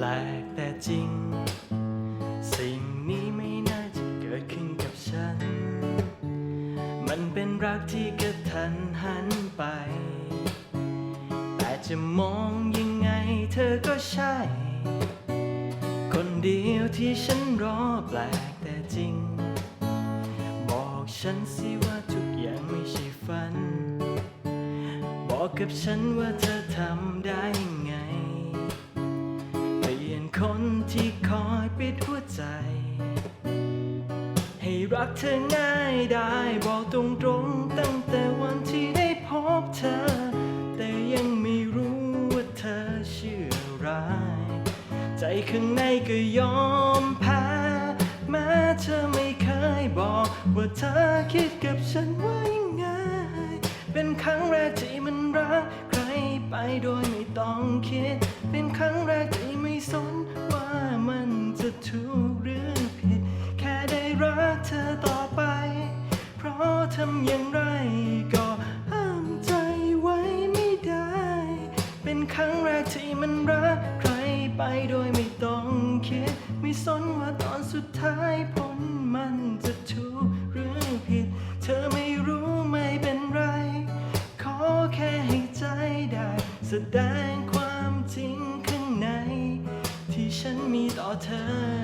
แปลกแต่จริง สิ่งนี้ไม่น่าจะเกิดขึ้นกับฉัน มันเป็นรักที่กระทันหันไป แต่จะมองยังไงเธอก็ใช่ คนเดียวที่ฉันรอแปลกแต่จริง บอกฉันสิว่าทุกอย่างไม่ใช่ฝัน บอกกับฉันว่าเธอทำได้ไง คนที่คอยปิดหัวใจ ให้รักเธอง่ายได้บอกตรงๆตั้งแต่วันที่ได้พบเธอ แต่ยังไม่รู้ว่าเธอเชื่อร้ายใจข้างในก็ยอมแพ้แม้เธอไม่เคยบอกว่าเธอคิดกับฉันว่ายังไง เป็นครั้งแรกที่มันรักใครไปโดยไม่ต้องคิด เธอต่อไป เพราะทำอย่างไรก็ห้ามใจไว้ไม่ได้ เป็นครั้งแรกที่มันรักใครไปโดยไม่ต้องคิด ไม่สนว่าตอนสุดท้ายผลมันจะถูกหรือผิด เธอไม่รู้ไม่เป็นไร ขอแค่ให้ใจได้ แสดงความจริงข้างใน ที่ฉันมีต่อเธอ